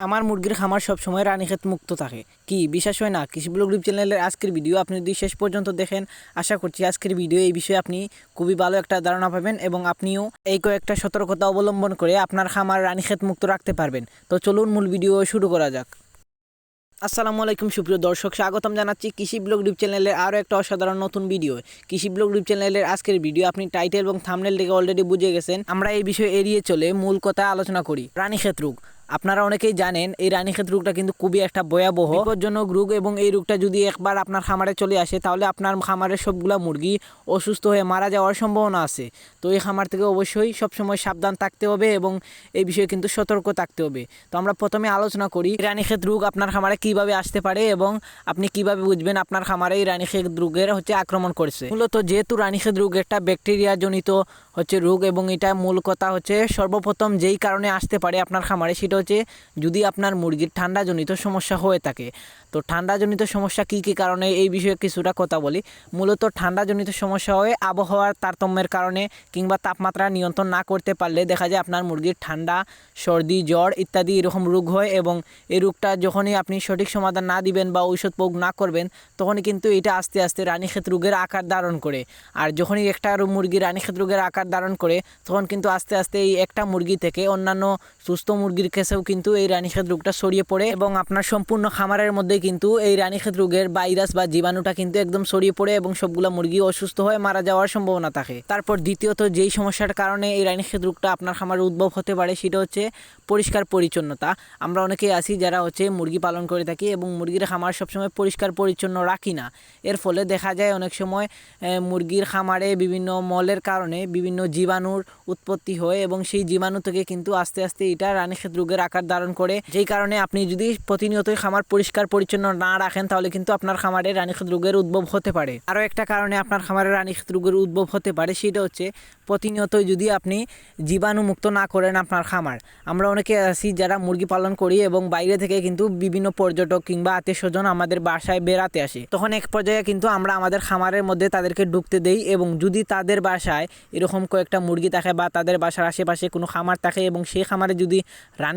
আমার মুরগির খামার সবসময় রানীক্ষেত মুক্ত থাকে। কি বিশ্বাস হয় না? কৃষি ব্লগ গ্রুপ চ্যানেলের আজকের ভিডিও আপনি যদি শেষ পর্যন্ত দেখেন, আশা করছি আজকের ভিডিও এই বিষয়ে আপনি খুবই ভালো একটা ধারণা পাবেন এবং আপনিও এই কয়েকটা সতর্কতা অবলম্বন করে আপনার খামার রানীক্ষেত মুক্ত রাখতে পারবেন। তো চলুন মূল ভিডিও শুরু করা যাক। আসসালামু আলাইকুম, সুপ্রিয় দর্শক, স্বাগতম জানাচ্ছি কৃষি ব্লগ ইউটিউব চ্যানেলের আরও একটা অসাধারণ নতুন ভিডিও। কৃষি ব্লগ ইউটিউব চ্যানেলের আজকের ভিডিও আপনি টাইটেল এবং থামনেল থেকে অলরেডি বুঝে গেছেন। আমরা এই বিষয়ে এড়িয়ে চলে মূল কথা আলোচনা করি রানীক্ষেত রোগ। আপনারা অনেকেই জানেন, এই রানীক্ষেত রোগটা কিন্তু খুবই একটা ভয়াবহ, বিপজ্জনক রোগ এবং এই রোগটা যদি একবার আপনার খামারে চলে আসে, তাহলে আপনার খামারের সবগুলা মুরগি অসুস্থ হয়ে মারা যাওয়ার সম্ভাবনা আছে। তো এই খামার থেকে অবশ্যই সবসময় সাবধান থাকতে হবে এবং এই বিষয়ে কিন্তু সতর্ক থাকতে হবে। তো আমরা প্রথমে আলোচনা করি রানীক্ষেত রোগ আপনার খামারে কীভাবে আসতে পারে এবং আপনি কীভাবে বুঝবেন আপনার খামারে এই রানীক্ষেত রোগের হচ্ছে আক্রমণ করছে। মূলত যেহেতু রানীক্ষেত রোগ একটা ব্যাকটেরিয়া জনিত হচ্ছে রোগ এবং এটা মূল কথা হচ্ছে সর্বপ্রথম যেই কারণে আসতে পারে আপনার খামারে, সেটা হচ্ছে যদি আপনার মুরগির ঠান্ডাজনিত সমস্যা হয়ে থাকে, তো ঠান্ডাজনিত সমস্যা কী কী কারণে এই বিষয়ে কিছুটা কথা বলি। মূলত ঠান্ডাজনিত সমস্যা হয়ে আবহাওয়ার তারতম্যের কারণে কিংবা তাপমাত্রা নিয়ন্ত্রণ না করতে পারলে দেখা যায় আপনার মুরগির ঠান্ডা, সর্দি, জ্বর ইত্যাদি এরকম রোগ হয় এবং এই রোগটা যখনই আপনি সঠিক সমাধান না দিবেন বা ঔষধ প্রয়োগ না করবেন, তখনই কিন্তু এটা আস্তে আস্তে রানীক্ষেত রোগের আকার ধারণ করে। আর যখনই একটা মুরগি রানীক্ষেত রোগের আকার ধারণ করে, তখন কিন্তু আস্তে আস্তে এই একটা মুরগি থেকে অন্যান্য সুস্থ মুরগির কাছেও কিন্তু এই রানীক্ষেত রোগটা ছড়িয়ে পড়ে এবং আপনার সম্পূর্ণ খামারের মধ্যে কিন্তু এই রানীক্ষেত রোগের ভাইরাস বা জীবাণুটা কিন্তু একদম ছড়িয়ে পড়ে এবং সবগুলো মুরগি অসুস্থ হয়ে মারা যাওয়ার সম্ভাবনা থাকে। তারপর দ্বিতীয়ত যেই সমস্যার কারণে এই রানীক্ষেত রোগটা আপনার খামারে উদ্ভব হতে পারে সেটা হচ্ছে পরিষ্কার পরিচ্ছন্নতা। আমরা অনেকেই আছি যারা হচ্ছে মুরগি পালন করে থাকি এবং মুরগির খামার সবসময় পরিষ্কার পরিচ্ছন্ন রাখি না। এর ফলে দেখা যায় অনেক সময় মুরগির খামারে বিভিন্ন মলের কারণে বিভিন্ন জীবাণুর উৎপত্তি হয় এবং সেই জীবাণু থেকে কিন্তু আস্তে আস্তে এটা রানীক্ষেত রোগের আকার ধারণ করে, যেই কারণে আপনি যদি প্রতিনিয়তই খামার পরিষ্কার পরিচ্ছন্ন না রাখেন, তাহলে কিন্তু আপনার খামারে রানীক্ষেত রোগের উদ্ভব হতে পারে। আরও একটা কারণে আপনার খামারে রানীক্ষেত রোগের উদ্ভব হতে পারে, সেটা হচ্ছে প্রতিনিয়তই যদি আপনি জীবাণুমুক্ত না করেন আপনার খামার। আমরা অনেকে আছি যারা মুরগি পালন করি এবং বাইরে থেকে কিন্তু বিভিন্ন পর্যটক কিংবা আত্মীয় স্বজন আমাদের বাসায় বেড়াতে আসে। তখন এক পর্যায়ে কিন্তু আমরা আমাদের খামারের মধ্যে তাদেরকে ঢুকতে দেই এবং যদি তাদের বাসায় এরকম কয়েকটা মুরগি থাকে বা তাদের বাসার আশেপাশে কোনো খামার থাকে এবং সেই খামারে যদি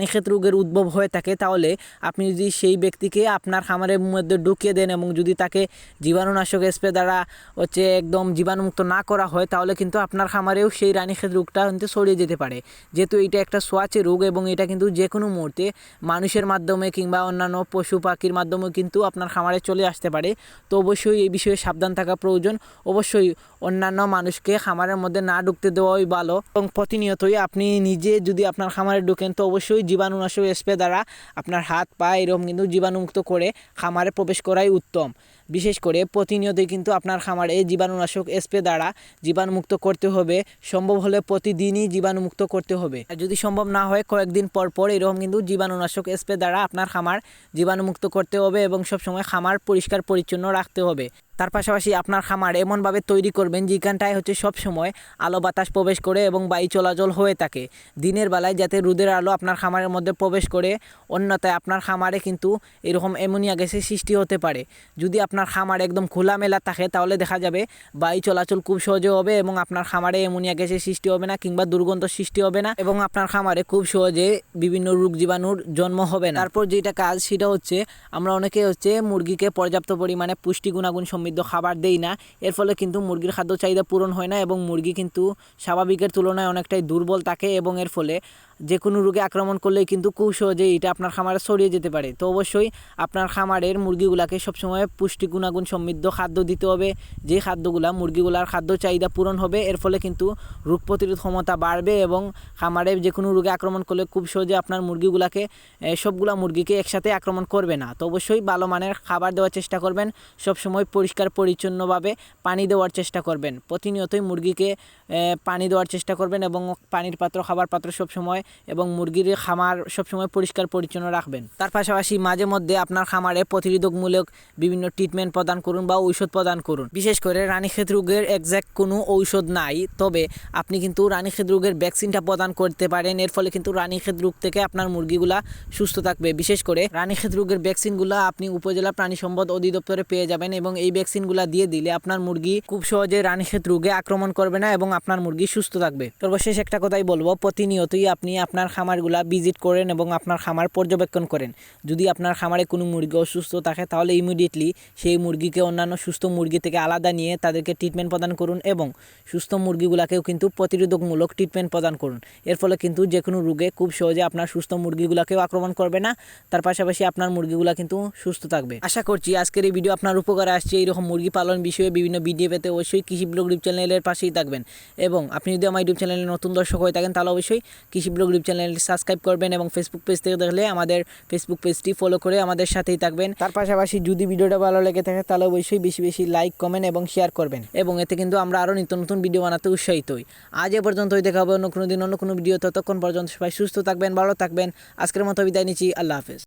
রানীক্ষেত রোগের উদ্ভব হয়ে থাকে, তাহলে আপনি যদি সেই ব্যক্তিকে আপনার খামারের মধ্যে ঢুকিয়ে দেন এবং যদি তাকে জীবাণুনাশক স্প্রে দ্বারা হচ্ছে একদম জীবাণুমুক্ত না করা হয়, তাহলে কিন্তু আপনার খামারেও সেই রানীক্ষেত রোগটা কিন্তু ছড়িয়ে যেতে পারে। যেহেতু এটা একটা সোয়াচে রোগ এবং এটা কিন্তু যে কোনো মুহূর্তে মানুষের মাধ্যমে কিংবা অন্যান্য পশু পাখির মাধ্যমে কিন্তু আপনার খামারে চলে আসতে পারে। তো অবশ্যই এই বিষয়ে সাবধান থাকা প্রয়োজন। অবশ্যই অন্যান্য মানুষকে খামারের মধ্যে না ঢুকতে দেওয়াই ভালো এবং প্রতিনিয়তই আপনি নিজে যদি আপনার খামারে ঢুকেন, তো অবশ্যই জীবাণুনাশক স্প্রে দ্বারা আপনার হাত, পা এরকম কিন্তু জীবাণুমুক্ত করে খামারে প্রবেশ করাই উত্তম। বিশেষ করে প্রতিনিয়তই কিন্তু আপনার খামারে জীবাণুনাশক স্প্রে দ্বারা জীবাণুমুক্ত করতে হবে। সম্ভব হলে প্রতিদিনই জীবাণুমুক্ত করতে হবে। আর যদি সম্ভব না হয়, কয়েকদিন পর পর এরকম কিন্তু জীবাণুনাশক স্প্রে দ্বারা আপনার খামার জীবাণুমুক্ত করতে হবে এবং সবসময় খামার পরিষ্কার পরিচ্ছন্ন রাখতে হবে। তার পাশাপাশি আপনার খামার এমনভাবে তৈরি করবেন যেখানটায় হচ্ছে সব সময় আলো বাতাস প্রবেশ করে এবং বায়ু চলাচল হয়ে থাকে। দিনের বেলায় যাতে রোদের আলো আপনার খামারের মধ্যে প্রবেশ করে, অন্যথায় আপনার খামারে কিন্তু এরকম অ্যামোনিয়া গ্যাসের সৃষ্টি হতে পারে। যদি আপনার খামার একদম খোলামেলা থাকে, তাহলে দেখা যাবে বায়ু চলাচল খুব সহজে হবে এবং আপনার খামারে অ্যামোনিয়া গ্যাসের সৃষ্টি হবে না কিংবা দুর্গন্ধ সৃষ্টি হবে না এবং আপনার খামারে খুব সহজে বিভিন্ন রোগ জীবাণুর জন্ম হবে না। তারপর যেটা কাজ, সেটা হচ্ছে আমরা অনেকে হচ্ছে মুরগিকে পর্যাপ্ত পরিমাণে পুষ্টি গুণাগুণ সমৃদ্ধ খাবার দেই না, এর ফলে কিন্তু মুরগির খাদ্য চাহিদা পূরণ হয় না এবং মুরগি কিন্তু স্বাভাবিকের তুলনায় অনেকটাই দুর্বল থাকে এবং এর ফলে যে কোনো রোগে আক্রমণ করলেই কিন্তু খুব সহজেই এটা আপনার খামারে ছড়িয়ে যেতে পারে। তো অবশ্যই আপনার খামারের মুরগিগুলাকে সবসময় পুষ্টি গুণাগুণ সমৃদ্ধ খাদ্য দিতে হবে। যে খাদ্যগুলা মুরগিগুলার খাদ্য চাহিদা পূরণ হবে, এর ফলে কিন্তু রোগ প্রতিরোধ ক্ষমতা বাড়বে এবং খামারে যে কোনো রোগে আক্রমণ করলে খুব সহজে আপনার মুরগিগুলাকে সবগুলা মুরগিকে একসাথে আক্রমণ করবে না। তো অবশ্যই ভালো মানের খাবার দেওয়ার চেষ্টা করবেন, সবসময় পরিষ্কার, পরিচ্ছন্নভাবে পানি দেওয়ার চেষ্টা করবেন। প্রতিনিয়তই মুরগিকে পানি দেওয়ার চেষ্টা করবেন এবং পানির পাত্র, খাবার পাত্র সবসময় এবং মুরগির খামার সবসময় পরিষ্কার, পরিচ্ছন্ন রাখবেন। তার পাশাপাশি মাঝে মধ্যে আপনার খামারে প্রতিরোধকমূলক বিভিন্ন ট্রিটমেন্ট প্রদান করুন বা ঔষধ প্রদান করুন। বিশেষ করে রানীক্ষেত রোগের একজ্যাক্ট কোনো ঔষধ নাই, তবে আপনি কিন্তু রানীক্ষেত রোগের ভ্যাকসিনটা প্রদান করতে পারেন। এর ফলে কিন্তু রানীক্ষেত রোগ থেকে আপনার মুরগিগুলা সুস্থ থাকবে। বিশেষ করে রানীক্ষেত রোগের ভ্যাকসিনগুলো আপনি উপজেলা প্রাণী সম্পদ অধিদপ্তরে পেয়ে যাবেন এবং এই ভ্যাকসিনগুলো দিয়ে দিলে আপনার মুরগি খুব সহজে রানীক্ষেত রোগে আক্রমণ করবে না এবং আপনার মুরগি সুস্থ থাকবে। সর্বশেষ একটা কথাই বলব, প্রতিনিয়তই আপনি আপনার খামারগুলা ভিজিট করেন এবং আপনার খামার পর্যবেক্ষণ করেন। যদি আপনার খামারে কোনো মুরগি অসুস্থ থাকে, তাহলে ইমিডিয়েটলি সেই মুরগিকে অন্যান্য সুস্থ মুরগি থেকে আলাদা নিয়ে তাদেরকে ট্রিটমেন্ট প্রদান করুন এবং সুস্থ মুরগিগুলাকেও কিন্তু প্রতিরোধকমূলক ট্রিটমেন্ট প্রদান করুন। এর ফলে কিন্তু যে কোনো রোগে খুব সহজে আপনার সুস্থ মুরগিগুলাকেও আক্রমণ করবে না। তার পাশাপাশি আপনার মুরগিগুলা কিন্তু সুস্থ থাকবে। আশা করছি আজকের এই ভিডিও আপনার উপকারে আসছে। এইরকম মুরগি পালন বিষয়ে বিভিন্ন ভিডিও পেতে অবশ্যই কৃষি ব্লগ ইউটিউব চ্যানেলের পাশেই থাকবেন। এবং আপনি যদি আমার ইউটিউব চ্যানেলে নতুন দর্শক হয়ে থাকেন, তাহলে অবশ্যই কৃষি ব্লগ ইউটিউব চ্যানেলটি সাবস্ক্রাইব করবেন এবং ফেসবুক পেজ থেকে দেখলে আমাদের ফেসবুক পেজটি ফলো করে আমাদের সাথেই থাকবেন। তার পাশাপাশি যদি ভিডিওটা ভালো লেগে থাকে তাহলে অবশ্যই বেশি বেশি লাইক কমেন্ট এবং শেয়ার করবেন। এবং এতে কিন্তু আমরা আরও নিত্য নতুন ভিডিও বানাতে উৎসাহিত হই। আজ এ পর্যন্তই দেখা হবে অন্য কোনো দিন অন্য কোনো ভিডিও ততক্ষণ পর্যন্ত সবাই সুস্থ থাকবেন ভালো থাকবেন। আজকের মতো বিদায় নিচ্ছি আল্লাহ হাফেজ।